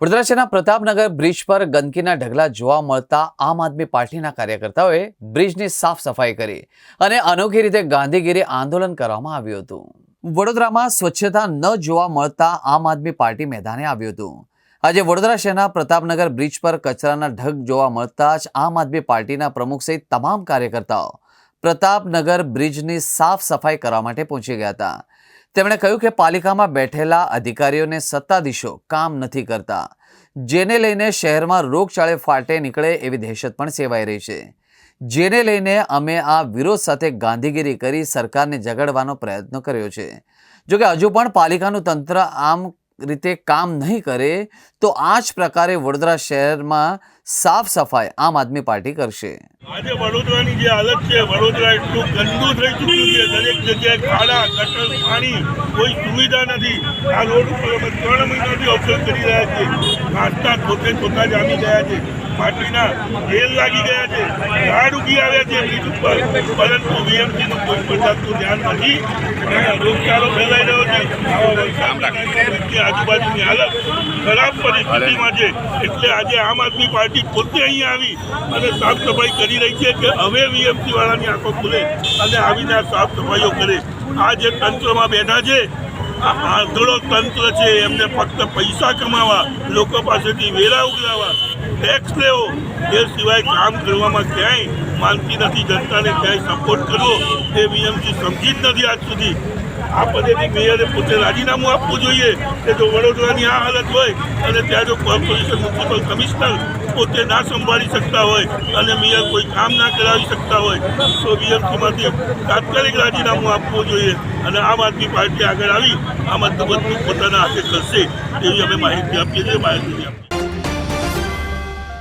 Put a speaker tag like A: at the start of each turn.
A: Vadodara Pratapnagar bridge પર ગંદકીના ઢગલા જોવા મળતા આમ આદમી પાર્ટીના કાર્યકર્તાઓએ બ્રિજની સાફ સફાઈ કરી અને અનોખી રીતે ગાંધીગીરી આંદોલન કરવામાં આવ્યું હતું. વડોદરામાં સ્વચ્છતા ન જોવા મળતા આમ આદમી પાર્ટી મેદાને આવ્યું હતું. આજે વડોદરા શહેરના પ્રતાપનગર બ્રિજ પર કચરાના ઢગ જોવા મળતા જ આમ આદમી પાર્ટીના પ્રમુખ સહિત તમામ કાર્યકર્તાઓ પ્રતાપનગર બ્રિજની સાફ સફાઈ કરવા માટે પહોંચી ગયા હતા. તેમણે કહ્યું કે પાલિકામાં બેઠેલા અધિકારીઓને સત્તાધીશો કામ નથી કરતા, જેને લઈને શહેરમાં રોગચાળે ફાટે નીકળે એવી દહેશત પણ સેવાઈ રહી છે. જેને લઈને અમે આ વિરોધ સાથે ગાંધીગીરી કરી સરકારને જગાડવાનો પ્રયત્ન કર્યો છે. જોકે હજુ પણ પાલિકાનું તંત્ર આમ રીતે કામ નહીં કરે, તો આ જ પ્રકારે વડોદરા શહેરમાં સાફ સફાઈ આમ આદમી પાર્ટી કરશે.
B: આજે વડોદરાની જે હાલત છે, વડોદરા એટલું ગંદુ થઈ ચૂક્યું છે, દરેક જગ્યાએ ખાડા, ગટર, પાણી, કોઈ સુવિધા નથી. આ રોડ ઉપર અમે ત્રણ મહિનાથી ઓબ્ઝર્વ કરી રહ્યા છીએ. નાસ્તા પોતે પોતા આવી ગયા છે. માટીના તેલ લાગી ગયા છે ઝાડ ઉગી આવ્યા છે બ્રિજ ઉપર. પરંતુ વીએમસીનું કોઈ પણ ધ્યાન નથી. રોગચાળો ફેલાઈ રહ્યો છે. આજુબાજુની હાલત ખરાબ પરિસ્થિતિમાં છે. એટલે આજે આમ આદમી પાર્ટી પોતે અહીંયા આવી અને સાફ સફાઈ કરી રહી છે કે હવે વીએમસી વાળાની આંખો ખુલે અને આવીને આ સાફ સફાઈઓ કરે. આ જે તંત્રમાં બેઠા છે આ આંધળો તંત્ર છે, એમને ફક્ત પૈસા કમાવા, લોકો પાસેથી વેરા ઉઘરાવા ટેક્સ લેવો. એ સિવાય કામ કરવામાં ક્યાંય માનતી નથી, જનતાને ક્યાંય સપોર્ટ કરવો, એ વીએમસી સમજી જ નથી આજ સુધી. આ પદેથી મેયરે પોતે રાજીનામું આપવું જોઈએ કે જો વડોદરાની આ હાલત હોય અને ત્યાં જો કોર્પોરેશન મ્યુનિસિપલ કમિશનર પોતે ના સંભાળી શકતા હોય અને મેયર કોઈ કામ ના કરાવી શકતા હોય, તો બીએમસીમાંથી તાત્કાલિક રાજીનામું આપવું જોઈએ અને આમ આદમી પાર્ટી આગળ આવી, આમાં બધું પોતાના હાથે કરશે, એવી અમે માહિતી આપીએ છીએ, માહિતી આપીએ